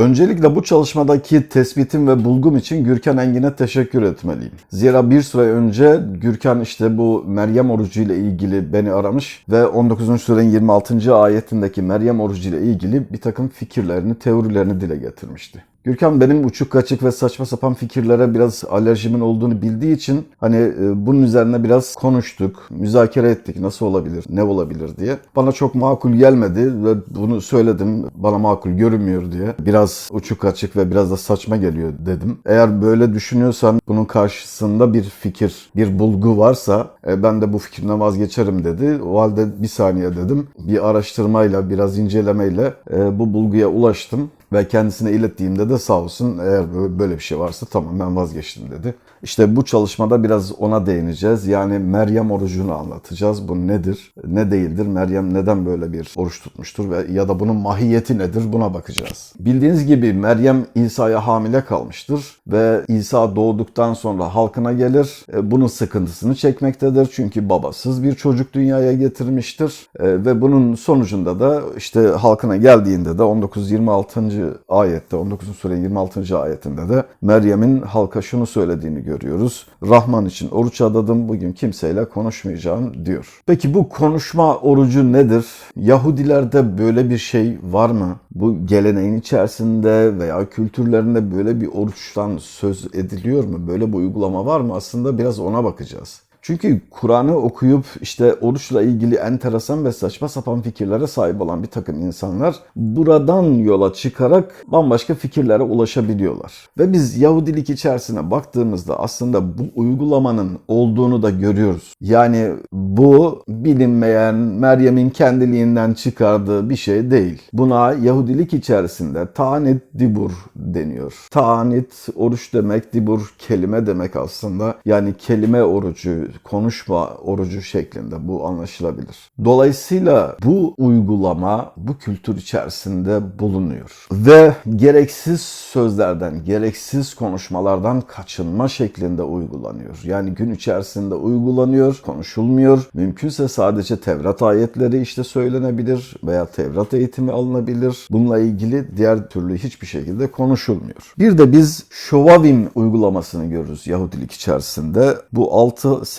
Öncelikle bu çalışmadaki tespitim ve bulgum için Gürkan Engin'e teşekkür etmeliyim. Zira bir süre önce Gürkan işte bu Meryem orucu ile ilgili beni aramış ve 19. surenin 26. ayetindeki Meryem orucu ile ilgili bir takım fikirlerini, teorilerini dile getirmişti. Gürkan benim uçuk kaçık ve saçma sapan fikirlere biraz alerjimin olduğunu bildiği için hani e, bunun üzerine biraz konuştuk, müzakere ettik nasıl olabilir, ne olabilir diye. Bana çok makul gelmedi ve bunu söyledim bana makul görünmüyor diye. Biraz uçuk kaçık ve biraz da saçma geliyor dedim. Eğer böyle düşünüyorsan bunun karşısında bir fikir, bir bulgu varsa e, ben de bu fikrimden vazgeçerim dedi. O halde bir saniye dedim. Bir araştırmayla, biraz incelemeyle e, bu bulguya ulaştım ve kendisine ilettiğimde de sağ olsun eğer böyle bir şey varsa tamam ben vazgeçtim dedi. İşte bu çalışmada biraz ona değineceğiz. Yani Meryem orucunu anlatacağız. Bu nedir, ne değildir? Meryem neden böyle bir oruç tutmuştur ve ya da bunun mahiyeti nedir? Buna bakacağız. Bildiğiniz gibi Meryem İsa'ya hamile kalmıştır ve İsa doğduktan sonra halkına gelir. E, Bunun sıkıntısını çekmektedir. Çünkü babasız bir çocuk dünyaya getirmiştir. E, Ve bunun sonucunda da işte halkına geldiğinde de 19-26. Ayette 19. sure 26. ayetinde de Meryem'in halka şunu söylediğini görüyoruz. Rahman için oruç adadım bugün kimseyle konuşmayacağım diyor. Peki bu konuşma orucu nedir? Yahudilerde böyle bir şey var mı? Bu geleneğin içerisinde veya kültürlerinde böyle bir oruçtan söz ediliyor mu? Böyle bir uygulama var mı? Aslında biraz ona bakacağız. Çünkü Kur'an'ı okuyup işte oruçla ilgili enteresan ve saçma sapan fikirlere sahip olan bir takım insanlar buradan yola çıkarak bambaşka fikirlere ulaşabiliyorlar. Ve biz Yahudilik içerisine baktığımızda aslında bu uygulamanın olduğunu da görüyoruz. Yani bu bilinmeyen Meryem'in kendiliğinden çıkardığı bir şey değil. Buna Yahudilik içerisinde tanit dibur deniyor. Tanit oruç demek, dibur kelime demek aslında. Yani kelime orucu, konuşma orucu şeklinde bu anlaşılabilir. Dolayısıyla bu uygulama bu kültür içerisinde bulunuyor. Ve gereksiz sözlerden, gereksiz konuşmalardan kaçınma şeklinde uygulanıyor. Yani gün içerisinde uygulanıyor, konuşulmuyor. Mümkünse sadece Tevrat ayetleri işte söylenebilir veya Tevrat eğitimi alınabilir. Bununla ilgili diğer türlü hiçbir şekilde konuşulmuyor. Bir de biz Şovavim uygulamasını görürüz Yahudilik içerisinde. Bu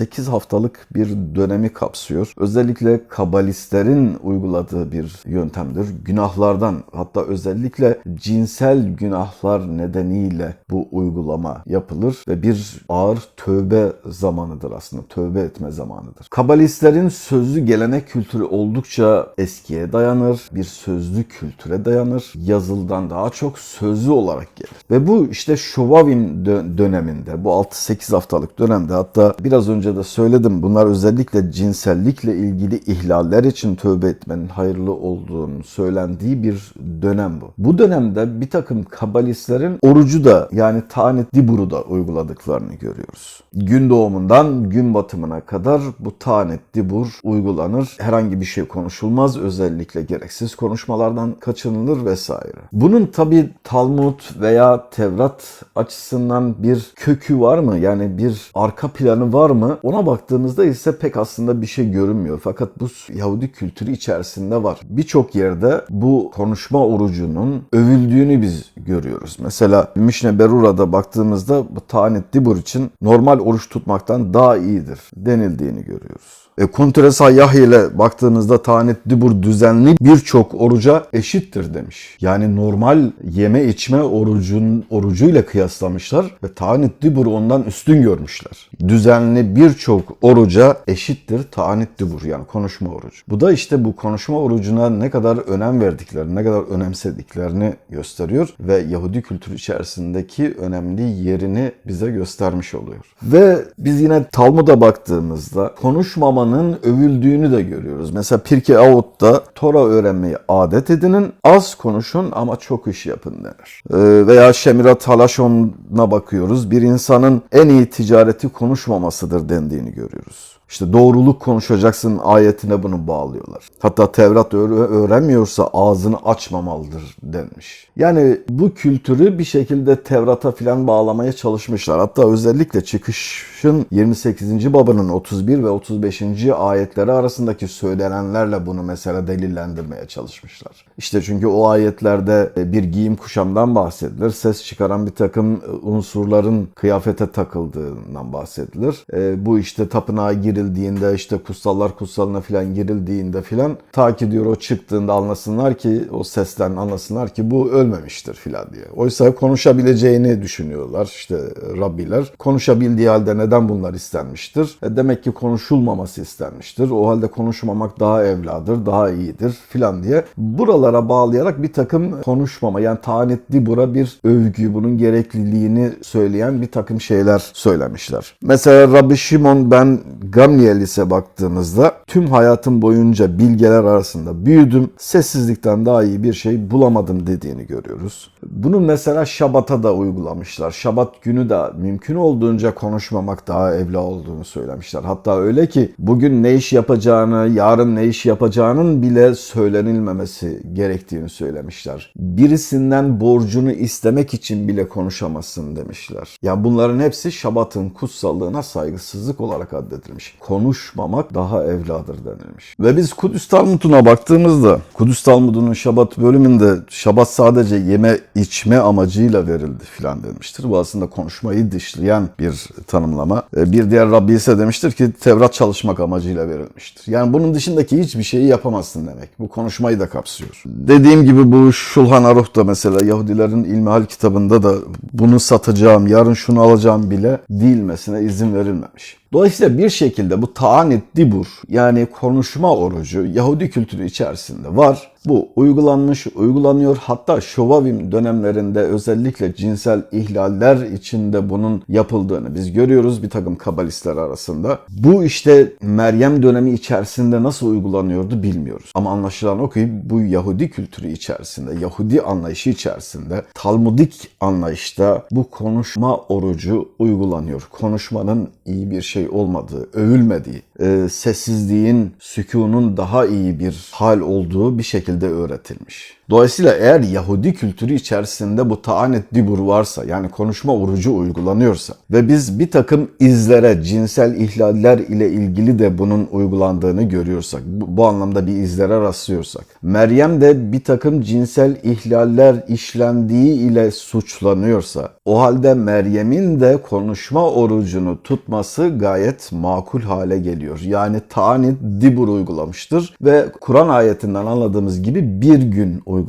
6-8 haftalık bir dönemi kapsıyor. Özellikle kabalistlerin uyguladığı bir yöntemdir. Günahlardan hatta özellikle cinsel günahlar nedeniyle bu uygulama yapılır ve bir ağır tövbe zamanıdır aslında. Tövbe etme zamanıdır. Kabalistlerin sözlü gelenek kültürü oldukça eskiye dayanır. Bir sözlü kültüre dayanır. Yazıldan daha çok sözlü olarak gelir. Ve bu işte Şovavim dö- döneminde bu 6-8 haftalık dönemde hatta biraz önce de söyledim bunlar özellikle cinsellikle ilgili ihlaller için tövbe etmenin hayırlı olduğunu söylendiği bir dönem bu. Bu dönemde bir takım kabalistlerin orucu da yani Tanit Dibur'u da uyguladıklarını görüyoruz. Gün doğumundan gün batımına kadar bu Tanit Dibur uygulanır. Herhangi bir şey konuşulmaz. Özellikle gereksiz konuşmalardan kaçınılır vesaire. Bunun tabi Talmud veya Tevrat açısından bir kökü var mı? Yani bir arka planı var mı? Ona baktığımızda ise pek aslında bir şey görünmüyor. Fakat bu Yahudi kültürü içerisinde var. Birçok yerde bu konuşma orucunun övüldüğünü biz görüyoruz. Mesela Mişne Berura'da baktığımızda Tanit Dibur için normal oruç tutmaktan daha iyidir denildiğini görüyoruz. E, Kuntre Sayyah ile baktığınızda Tanit Dibur düzenli birçok oruca eşittir demiş. Yani normal yeme içme orucun orucuyla kıyaslamışlar ve Tanit Dibur ondan üstün görmüşler. Düzenli birçok oruca eşittir Tanit Dibur yani konuşma orucu. Bu da işte bu konuşma orucuna ne kadar önem verdiklerini, ne kadar önemsediklerini gösteriyor ve Yahudi kültürü içerisindeki önemli yerini bize göstermiş oluyor. Ve biz yine Talmud'a baktığımızda konuşmamanın övüldüğünü de görüyoruz. Mesela Pirkei Avot'ta Tora öğrenmeyi adet edinin, az konuşun ama çok iş yapın denir. Ee, veya Şemirat Halaşon'a bakıyoruz. Bir insanın en iyi ticareti konuşmamasıdır dendiğini görüyoruz. İşte doğruluk konuşacaksın ayetine bunu bağlıyorlar. Hatta Tevrat öğ- öğrenmiyorsa ağzını açmamalıdır denmiş. Yani bu kültürü bir şekilde Tevrat'a filan bağlamaya çalışmışlar. Hatta özellikle çıkışın 28. babanın 31 ve 35. ayetleri arasındaki söylenenlerle bunu mesela delillendirmeye çalışmışlar. İşte çünkü o ayetlerde bir giyim kuşamdan bahsedilir. Ses çıkaran bir takım unsurların kıyafete takıldığından bahsedilir. E, bu işte tapınağa girildiğinde işte kutsallar kutsalına filan girildiğinde filan ta ki diyor o çıktığında anlasınlar ki o sesten anlasınlar ki bu ölmemiştir filan diye. Oysa konuşabileceğini düşünüyorlar işte Rabbiler. Konuşabildiği halde neden bunlar istenmiştir? E, demek ki konuşulmaması istenmiştir. O halde konuşmamak daha evladır, daha iyidir filan diye. Buralara bağlayarak bir takım konuşmama yani tanit dibura bir övgü, bunun gerekliliğini söyleyen bir takım şeyler söylemişler. Mesela Rabbi Şimon ben Gamliel'ise baktığımızda tüm hayatım boyunca bilgeler arasında büyüdüm. Sessizlikten daha iyi bir şey bulamadım dediğini görüyoruz. Bunu mesela Şabat'a da uygulamışlar. Şabat günü de mümkün olduğunca konuşmamak daha evla olduğunu söylemişler. Hatta öyle ki bugün ne iş yapacağını, yarın ne iş yapacağının bile söylenilmemesi gerektiğini söylemişler. Birisinden borcunu istemek için bile konuşamazsın demişler. Ya bunların hepsi Şabat'ın kutsallığına saygısızlık olarak addedilmiş. Konuşmamak daha evladır denilmiş. Ve biz Kudüs Talmud'una baktığımızda Kudüs Talmud'unun Şabat bölümünde Şabat sadece yeme içme amacıyla verildi filan demiştir. Bu aslında konuşmayı dışlayan bir tanımlama. E, Bir diğer Rabbi ise demiştir ki Tevrat çalışmak amacıyla verilmiştir. Yani bunun dışındaki hiçbir şeyi yapamazsın demek. Bu konuşmayı da kapsıyor. Dediğim gibi bu Şulhan Aruh da mesela Yahudilerin İlmihal kitabında da bunu satacağım, yarın şunu alacağım bile değilmesine izin verilmemiş. Dolayısıyla bir şekilde bu taanit dibur yani konuşma orucu Yahudi kültürü içerisinde var. Bu uygulanmış, uygulanıyor. Hatta Şovavim dönemlerinde özellikle cinsel ihlaller içinde bunun yapıldığını biz görüyoruz bir takım kabalistler arasında. Bu işte Meryem dönemi içerisinde nasıl uygulanıyordu bilmiyoruz. Ama anlaşılan o ki bu Yahudi kültürü içerisinde, Yahudi anlayışı içerisinde, Talmudik anlayışta bu konuşma orucu uygulanıyor. Konuşmanın iyi bir şey olmadığı, övülmediği, e, sessizliğin, sükunun daha iyi bir hal olduğu bir şekilde öğretilmiş. Dolayısıyla eğer Yahudi kültürü içerisinde bu taanet dibur varsa yani konuşma orucu uygulanıyorsa ve biz bir takım izlere, cinsel ihlaller ile ilgili de bunun uygulandığını görüyorsak, bu, anlamda bir izlere rastlıyorsak, Meryem de bir takım cinsel ihlaller işlendiği ile suçlanıyorsa, o halde Meryem'in de konuşma orucunu tutması gayet makul hale geliyor. Yani taanit dibur uygulamıştır ve Kur'an ayetinden anladığımız gibi bir gün uygulamıştır.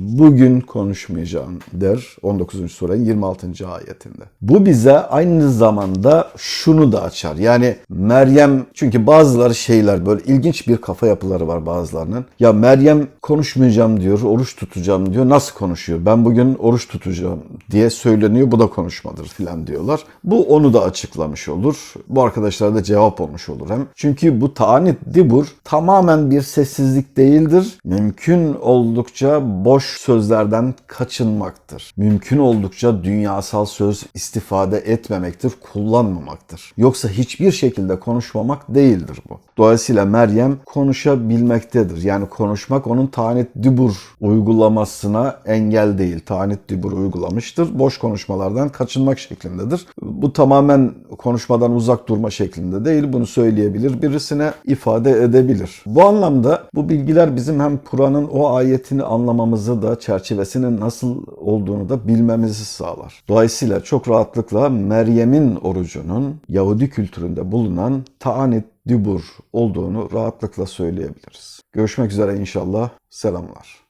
Bugün konuşmayacağım der 19. surenin 26. ayetinde. Bu bize aynı zamanda şunu da açar. Yani Meryem çünkü bazıları şeyler böyle ilginç bir kafa yapıları var bazılarının. Ya Meryem konuşmayacağım diyor, oruç tutacağım diyor. Nasıl konuşuyor? Ben bugün oruç tutacağım diye söyleniyor. Bu da konuşmadır filan diyorlar. Bu onu da açıklamış olur. Bu arkadaşlara da cevap olmuş olur hem. Çünkü bu taanit dibur tamamen bir sessizlik değildir. Mümkün oldukça boş sözlerden kaçınmaktır. Mümkün oldukça dünyasal söz istifade etmemektir, kullanmamaktır. Yoksa hiçbir şekilde konuşmamak değildir bu. Dolayısıyla Meryem konuşabilmektedir. Yani konuşmak onun tanit dibur uygulamasına engel değil. Tanit dibur uygulamıştır. Boş konuşmalardan kaçınmak şeklindedir. Bu tamamen konuşmadan uzak durma şeklinde değil. Bunu söyleyebilir, birisine ifade edebilir. Bu anlamda bu bilgiler bizim hem Kur'an'ın o ayetini anlamamızı da çerçevesinin nasıl olduğunu da bilmemizi sağlar. Dolayısıyla çok rahatlıkla Meryem'in orucunun Yahudi kültüründe bulunan taanit dibur olduğunu rahatlıkla söyleyebiliriz. Görüşmek üzere inşallah. Selamlar.